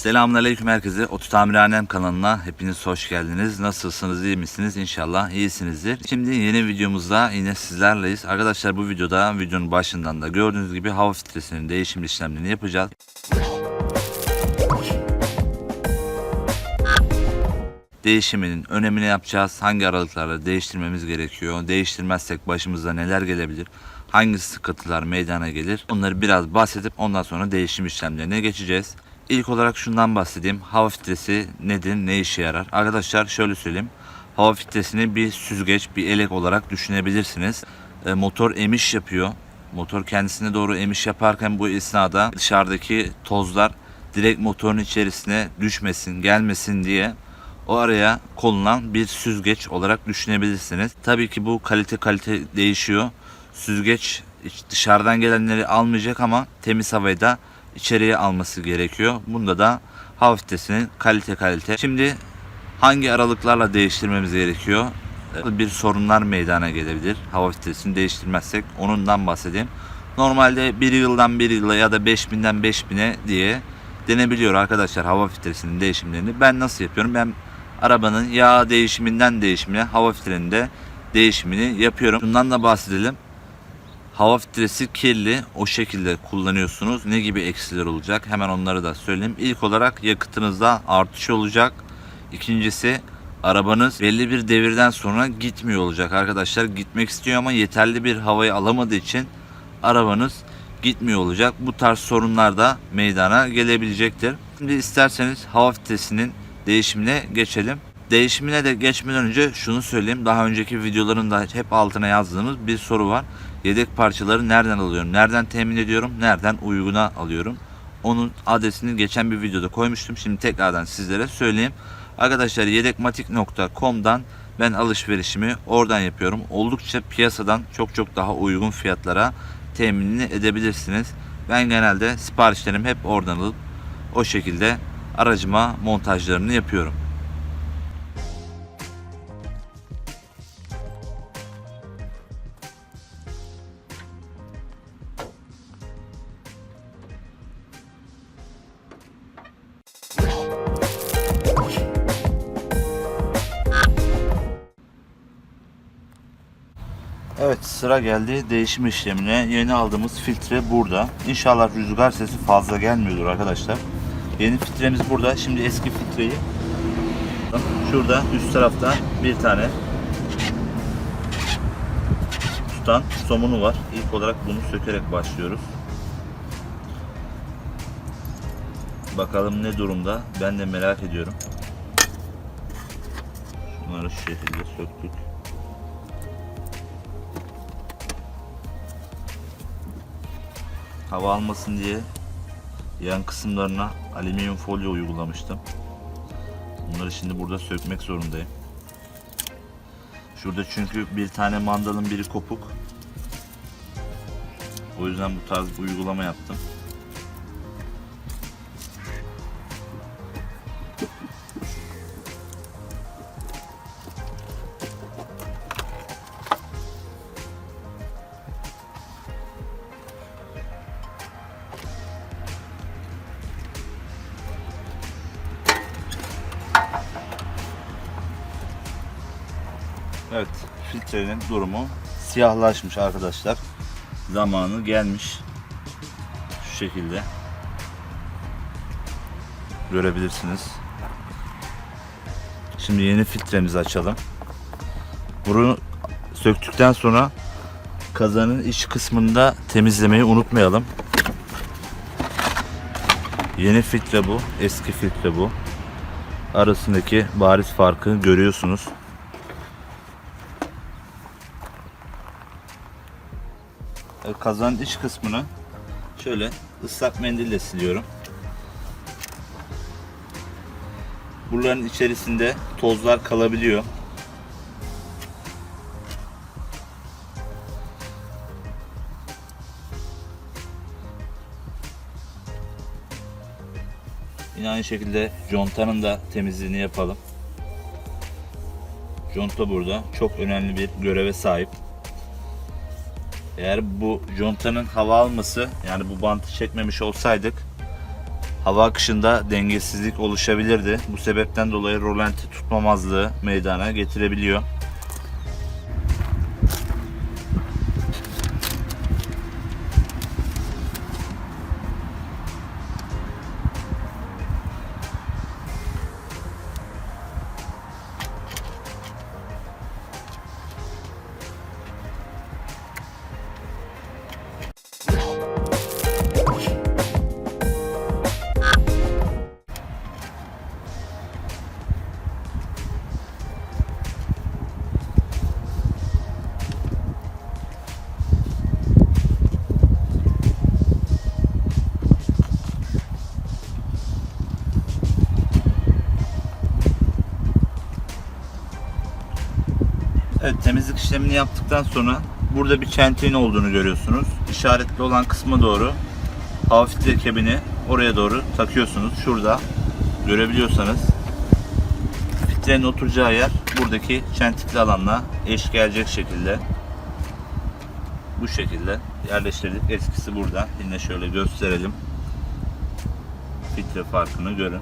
Selamünaleyküm herkese. Otu Tamirhanem kanalına hepiniz hoş geldiniz. Nasılsınız, iyi misiniz? İnşallah iyisinizdir. Şimdi yeni videomuzda yine sizlerleyiz. Arkadaşlar bu videoda videonun başından da gördüğünüz gibi hava filtresinin değişim işlemlerini yapacağız. Değişiminin önemini yapacağız. Hangi aralıklarla değiştirmemiz gerekiyor? Değiştirmezsek başımıza neler gelebilir? Hangi sıkıntılar meydana gelir? Onları biraz bahsedip ondan sonra değişim işlemlerine geçeceğiz. İlk olarak şundan bahsedeyim. Hava filtresi nedir? Ne işe yarar? Arkadaşlar şöyle söyleyeyim. Hava filtresini bir süzgeç, bir elek olarak düşünebilirsiniz. E, motor emiş yapıyor. Motor kendisine doğru emiş yaparken bu esnada dışarıdaki tozlar direkt motorun içerisine düşmesin, gelmesin diye o araya konulan bir süzgeç olarak düşünebilirsiniz. Tabii ki bu kalite kalite değişiyor. Süzgeç dışarıdan gelenleri almayacak ama temiz havayı da içeriye alması gerekiyor. Bunda da hava filtresinin kalite kalite. Şimdi hangi aralıklarla değiştirmemiz gerekiyor? Bir sorunlar meydana gelebilir. Hava filtresini değiştirmezsek onundan bahsedeyim. Normalde bir yıldan bir yıla ya da 5000'den 5000'e diye denebiliyor arkadaşlar hava filtresinin değişimlerini. Ben nasıl yapıyorum? Ben arabanın yağ değişiminden değişimine hava filtrenin de değişimini yapıyorum. Bundan da bahsedelim. Hava filtresi kirli. O şekilde kullanıyorsunuz. Ne gibi eksiler olacak? Hemen onları da söyleyeyim. İlk olarak yakıtınızda artış olacak. İkincisi arabanız belli bir devirden sonra gitmiyor olacak arkadaşlar. Gitmek istiyor ama yeterli bir havayı alamadığı için arabanız gitmiyor olacak. Bu tarz sorunlar da meydana gelebilecektir. Şimdi isterseniz hava filtresinin değişimine geçelim. Değişimine de geçmeden önce şunu söyleyeyim. Daha önceki videoların da hep altına yazdığımız bir soru var. Yedek parçaları nereden alıyorum? Nereden temin ediyorum? Nereden uyguna alıyorum? Onun adresini geçen bir videoda koymuştum. Şimdi tekrardan sizlere söyleyeyim. Arkadaşlar yedekmatik.com'dan ben alışverişimi oradan yapıyorum. Oldukça piyasadan çok çok daha uygun fiyatlara teminini edebilirsiniz. Ben genelde siparişlerimi hep oradan alıp o şekilde aracıma montajlarını yapıyorum. Evet sıra geldi değişim işlemine. Yeni aldığımız filtre burada. İnşallah rüzgar sesi fazla gelmiyordur arkadaşlar. Yeni filtremiz burada. Şimdi eski filtreyi şurada üst tarafta bir tane tutan somunu var. İlk olarak bunu sökerek başlıyoruz. Bakalım ne durumda. Ben de merak ediyorum. Şunları şu şekilde söktük. Hava almasın diye yan kısımlarına alüminyum folyo uygulamıştım. Bunları şimdi burada sökmek zorundayım. Şurada çünkü bir tane mandalın biri kopuk. O yüzden bu tarz bir uygulama yaptım. Filtrenin durumu siyahlaşmış arkadaşlar. Zamanı gelmiş. Şu şekilde. Görebilirsiniz. Şimdi yeni filtremizi açalım. Bunu söktükten sonra kazanın iç kısmında temizlemeyi unutmayalım. Yeni filtre bu, eski filtre bu. Arasındaki bariz farkı görüyorsunuz. Kazanın iç kısmını şöyle ıslak mendille siliyorum. Buraların içerisinde tozlar kalabiliyor. Yine aynı şekilde contanın da temizliğini yapalım. Conta burada çok önemli bir göreve sahip. Eğer bu contanın hava alması yani bu bantı çekmemiş olsaydık Hava akışında dengesizlik oluşabilirdi. Bu sebepten dolayı rolanti tutmamazlığı meydana getirebiliyor. Temizlik işlemini yaptıktan sonra burada bir çentiğin olduğunu görüyorsunuz. İşaretli olan kısma doğru hava filtre kebini oraya doğru takıyorsunuz. Şurada görebiliyorsanız filtrenin oturacağı yer buradaki çentikli alanla eş gelecek şekilde bu şekilde yerleştirdik. Eskisi burada. Yine şöyle gösterelim. Filtre farkını görün.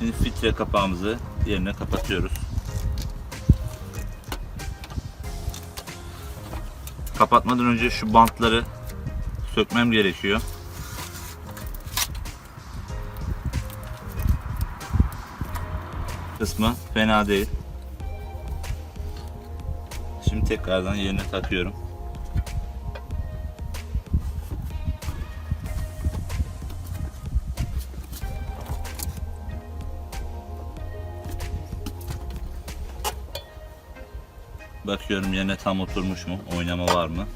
Şimdi filtre kapağımızı yerine kapatıyoruz. Kapatmadan önce şu bantları sökmem gerekiyor. Kısmı fena değil. Şimdi tekrardan yerine takıyorum. Bakıyorum yerine tam oturmuş mu? Oynama var mı?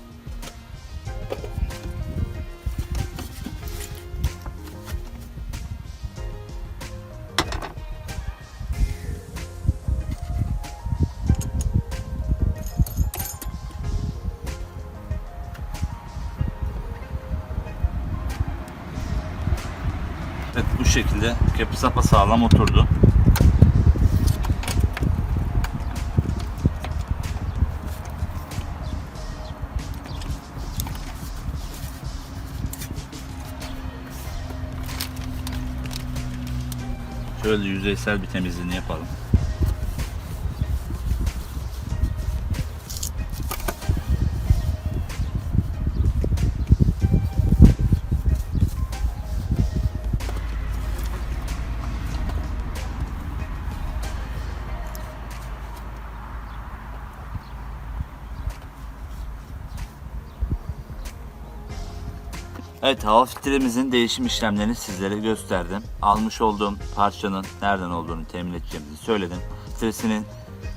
Evet bu şekilde kepi sapa sağlam oturdu. Şöyle yüzeysel bir temizliğini yapalım. Evet hava filtremizin değişim işlemlerini sizlere gösterdim. Almış olduğum parçanın nereden olduğunu temin edeceğimizi söyledim. Filtresinin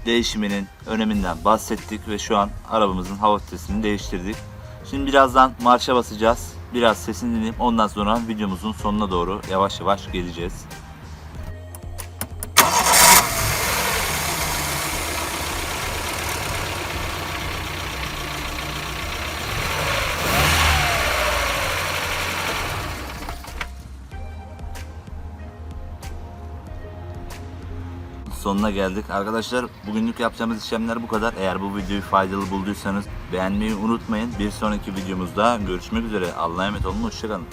değişiminin öneminden bahsettik ve şu an arabamızın hava filtresini değiştirdik. Şimdi birazdan marşa basacağız. Biraz sesini dinleyip ondan sonra videomuzun sonuna doğru yavaş yavaş geleceğiz. Sonuna geldik. Arkadaşlar bugünlük yapacağımız işlemler bu kadar. Eğer bu videoyu faydalı bulduysanız beğenmeyi unutmayın. Bir sonraki videomuzda görüşmek üzere. Allah'a emanet olun. Hoşçakalın.